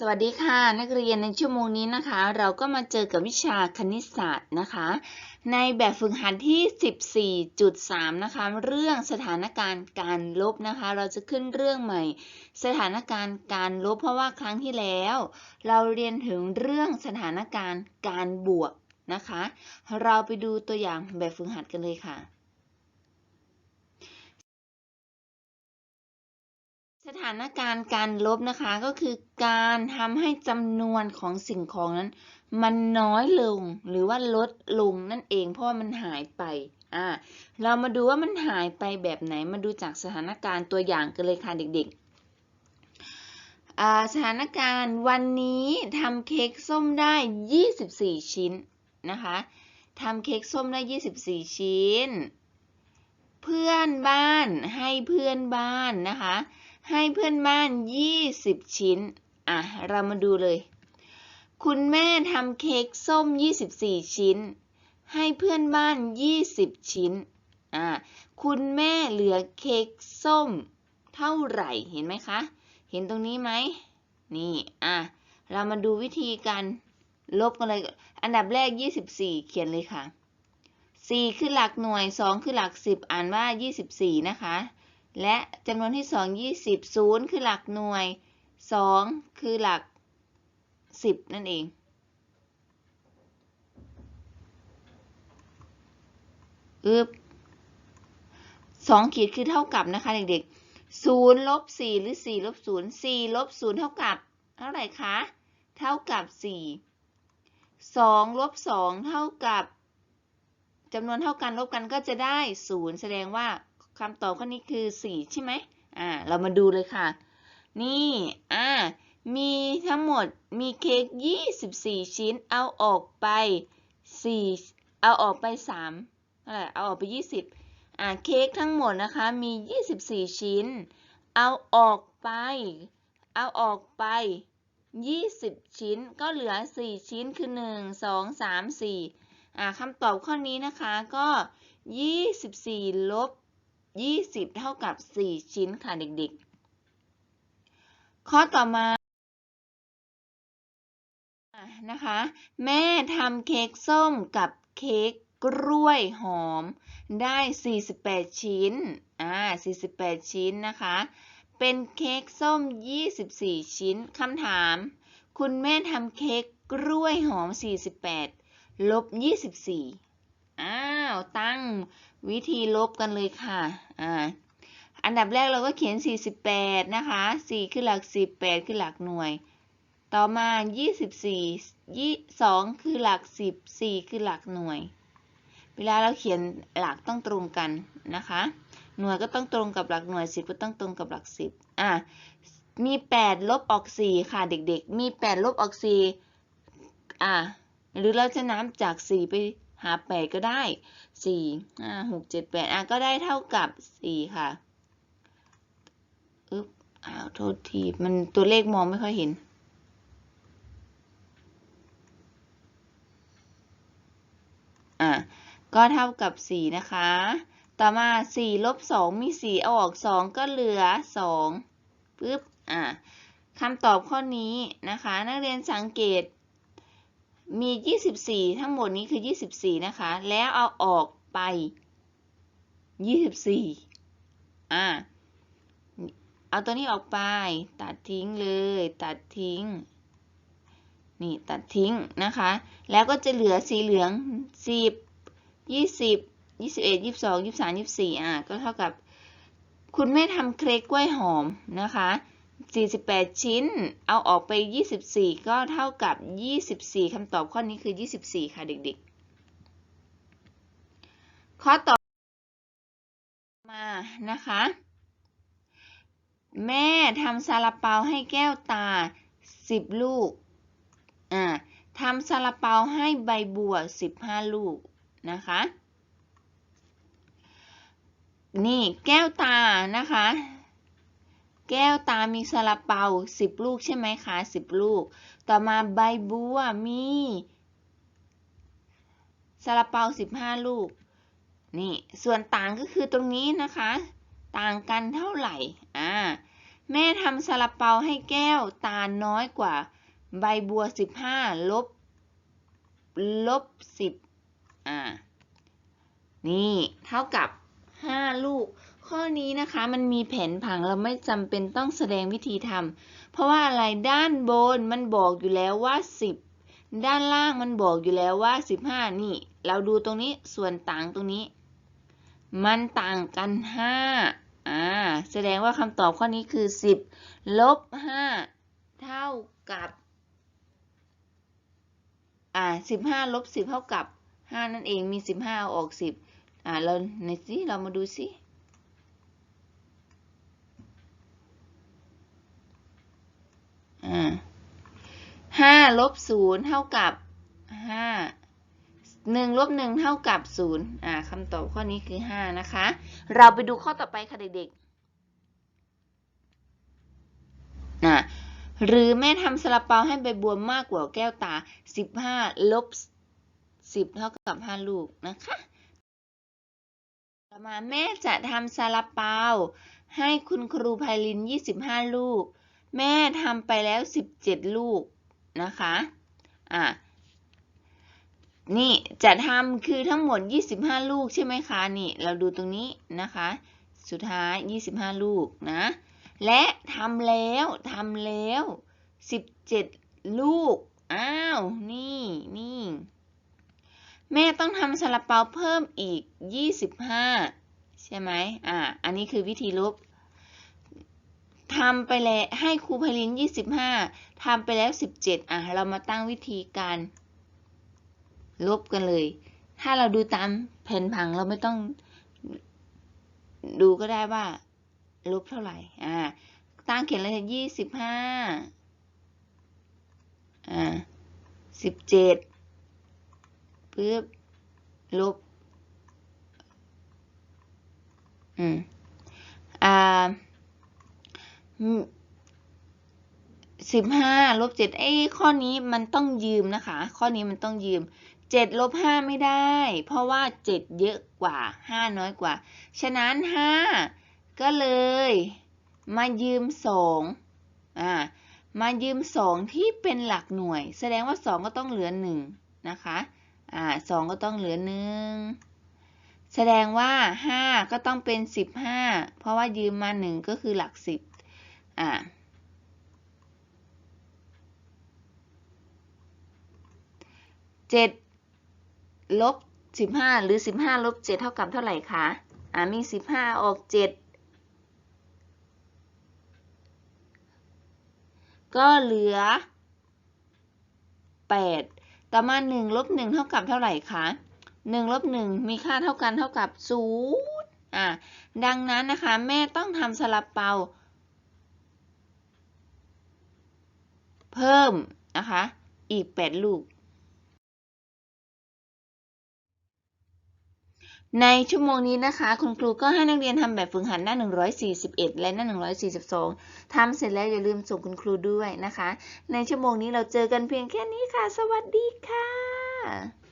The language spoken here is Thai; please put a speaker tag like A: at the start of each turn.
A: สวัสดีค่ะ นักเรียนในชั่วโมงนี้นะคะ เราก็มาเจอกับวิชาคณิตศาสตร์นะคะ ในแบบฝึกหัดที่ 14.3 นะคะ เรื่องสถานการณ์การลบนะคะ เราจะขึ้นเรื่องใหม่ สถานการณ์การลบเพราะว่าครั้งที่แล้ว เราเรียนถึงเรื่องสถานการณ์การบวกนะคะ เราไปดูตัวอย่างแบบฝึกหัดกันเลยค่ะ สถานการณ์การลบนะคะก็คือการทำให้จำนวนของสิ่งของนั้น มันน้อยลงหรือว่าลดลงนั่นเองเพราะมันหายไปอ่าเรามาดูว่ามันหายไปแบบไหนมาดูจากสถานการณ์ตัวอย่างกันเลยค่ะเด็กๆสถานการณ์วันนี้ทำเค้กส้มได้ 24 ชิ้นนะคะทำเค้กส้มได้ 24 ชิ้น เพื่อนบ้านให้เพื่อนบ้านนะคะ ให้เพื่อนบ้าน 20 ชิ้น อะ เรามาดูเลย คุณแม่ทำเค้กส้ม 24 ชิ้น ให้เพื่อนบ้าน 20 ชิ้น อะ คุณแม่เหลือเค้กส้ม เท่าไหร่ เห็นไหมคะ เห็นตรงนี้ไหม นี่ อะ เรามาดูวิธีการลบกันเลย อันดับแรก 24 เขียนเลยค่ะ 4 คือหลักหน่วย 2 คือหลัก 10 อ่านว่า 24 นะคะ และจำนวนที่ 2 20 0 คือหลักหน่วย 2 คือหลัก 10 นั่นเองอึบสองขีดคือเท่ากับนะคะเด็กๆ0ลบ4หรือ4ลบ0 4ลบ0เท่ากับ เท่าไหร่คะ เท่ากับ4 2ลบ2เท่ากับจำนวนเท่ากันลบกันก็จะได้0แสดงว่า คำตอบข้อนี้คือ 4 ใช่ไหมอ่า เรามาดูเลยค่ะ นี่ อ่า มีทั้งหมด มีเค้ก 24 ชิ้น เอาออกไป 4 เอาออกไป3อะไรเอาออกไป 20 อ่า เค้กทั้งหมดนะคะ มี 24 ชิ้น เอาออกไป เอาออกไป 20 ชิ้น ก็เหลือ 4 ชิ้น คือ 1 2 3 4อ่าคำตอบข้อนี้นะคะ ก็ 24 ลบ 20 เท่ากับ 4 ชิ้นค่ะเด็กๆ ข้อต่อมานะคะ แม่ทำเค้กส้มกับเค้กกล้วยหอมได้ 48 ชิ้น อ่า 48 ชิ้นนะคะ เป็นเค้กส้ม 24 ชิ้น คำถาม คุณแม่ทำเค้กกล้วยหอม 48 ลบ 24 ตั้งวิธีลบกันเลยค่ะอ่าอันดับแรกเราก็เขียน 48 นะคะ 4 คือหลัก 10 8 คือหลักหน่วย ต่อมา 24 2คือหลัก 10 4 คือหลักหน่วย เวลาเราเขียนหลักต้องตรงกันนะคะ หน่วยก็ต้องตรงกับหลักหน่วย 10 ก็ต้องตรงกับหลัก 10 อะ มี 8 ลบออก 4 ค่ะเด็กๆ มี 8 ลบออก 4 อะ หรือเราจะนับจาก 4 ไป หา8ก็ได้4 5 6 7 8อะก็ได้เท่ากับ4ค่ะอึ๊บอ้าวโทษทีมันตัวเลขมองไม่ค่อยเห็นอะก็เท่ากับ4นะคะ ต่อมา4ลบ2มี4เอาออก2ก็เหลือ2ปึ๊บอะคำตอบข้อนี้นะคะ นักเรียนสังเกต มี 24 ทั้งหมดนี้คือ 24 นะคะ แล้วเอาออกไป 24 อะเอาตัวนี้ออกไป ตัดทิ้งเลย ตัดทิ้ง นี่ตัดทิ้งนะคะ แล้วก็จะเหลือสีเหลือง 10 20 21 22 23 24 อะ ก็เท่ากับ คุณแม่ทำเค้กกล้วยหอมนะคะ 48 ชิ้น เอาออกไป 24 ก็เท่ากับ 24คำตอบข้อนี้คือ 24 ค่ะเด็กๆ ข้อต่อมานะคะ แม่ทำซาลาเปาให้แก้วตา 10 ลูก อ่าทำซาลาเปาให้ใบบัว 15 ลูกนะคะ นี่แก้วตานะคะ แก้วตามีซาลาเปา10ลูกใช่ไหมคะ10ลูก ต่อมาใบบัวมีซาลาเปา15ลูก นี่ ส่วนต่างก็คือตรงนี้นะคะ ต่างกันเท่าไหร่ อ่า แม่ทำซาลาเปาให้แก้วตาน้อยกว่า ใบบัวสิบห้าลบ ลบสิบอ่า นี่ เท่ากับห้าลูก ข้อนี้นะคะมันมีแผนผังเราไม่จำเป็นต้องแสดงวิธีทำเพราะว่าอะไรด้านบนมันบอกอยู่แล้วว่าสิบด้านล่างมันบอกอยู่แล้วว่าสิบห้านี่ เราดูตรงนี้ส่วนต่างตรงนี้ มันต่างกันห้าอ่า แสดงว่าคำตอบข้อนี้คือสิบลบห้าเท่ากับ อ่าสิบห้าลบสิบเท่ากับห้านั่นเองมีสิบห้าเอาออกสิบอ่าเราในสิเรามาดูสิ อ่าห้าลบศูนย์เท่ากับห้าหนึ่งลบหนึ่งเท่ากับศูนย์อ่าคำตอบข้อนี้คือห้านะคะ เราไปดูข้อต่อไปค่ะเด็กๆอ่าหรือแม่ทำซาลาเปาให้ใบบัวมากกว่าแก้วตา15ลบ10เท่ากับ5ลูกนะคะต่อมาแม่จะทำซาลาเปาให้คุณครูไพลิน 25 ลูก แม่ทำไปแล้ว17ลูกนะคะ อะ นี่จะทำคือทั้งหมด25ลูกใช่ไหมคะ นี่เราดูตรงนี้นะคะ สุดท้าย25ลูกนะ และทำแล้วทำแล้ว17ลูก อ้าว นี่นี่แม่ต้องทำซาลาเปาเพิ่มอีก 25 ใช่ไหมอ่า อันนี้คือวิธีลบ ทำไปแล้วให้ครูไพลิน25ทำไปแล้ว17อะ เรามาตั้งวิธีการ ลบกันเลย ถ้าเราดูตามแผนผังเราไม่ต้องดูก็ได้ว่า ลบเท่าไหร่ อ่า ตั้งเขียนเลยยี่สิบห้าอ่าสิบเจ็ดปึ๊บ ลบ อืม อ่า สิบห้าลบเจ็ดไอ้ข้อนี้มันต้องยืมนะคะ ข้อนี้มันต้องยืมเจ็ดลบห้าไม่ได้ เพราะว่าเจ็ดเยอะกว่าห้าน้อยกว่า ฉะนั้นห้าก็เลยมายืมสองอ่ามายืมสองที่เป็นหลักหน่วย แสดงว่าสองก็ต้องเหลือหนึ่งนะคะอ่าสองก็ต้องเหลือหนึ่งแสดงว่าห้าก็ต้องเป็นสิบห้าเพราะว่ายืมมาหนึ่งก็คือหลักสิบ อ่าเจ็ดลบสิบห้าหรือสิบห้าลบเจ็ดเท่ากับเท่าไหร่คะอ่ามีสิบห้าออกเจ็ดก็เหลือแปดต่อมาหนึ่งลบหนึ่งเท่ากับเท่าไหร่คะหนึ่งลบหนึ่งมีค่าเท่ากันเท่ากับศูนย์อ่าดังนั้นนะคะ แม่ต้องทำซาลาเปา เพิ่มนะคะ อีก 8 ลูก ในชั่วโมงนี้นะคะ คุณครูก็ให้นักเรียนทำแบบฝึกหัดหน้า 141 และหน้า 142 ทำเสร็จแล้วอย่าลืมส่งคุณครูด้วยนะคะ ในชั่วโมงนี้เราเจอกันเพียงแค่นี้ค่ะ สวัสดีค่ะ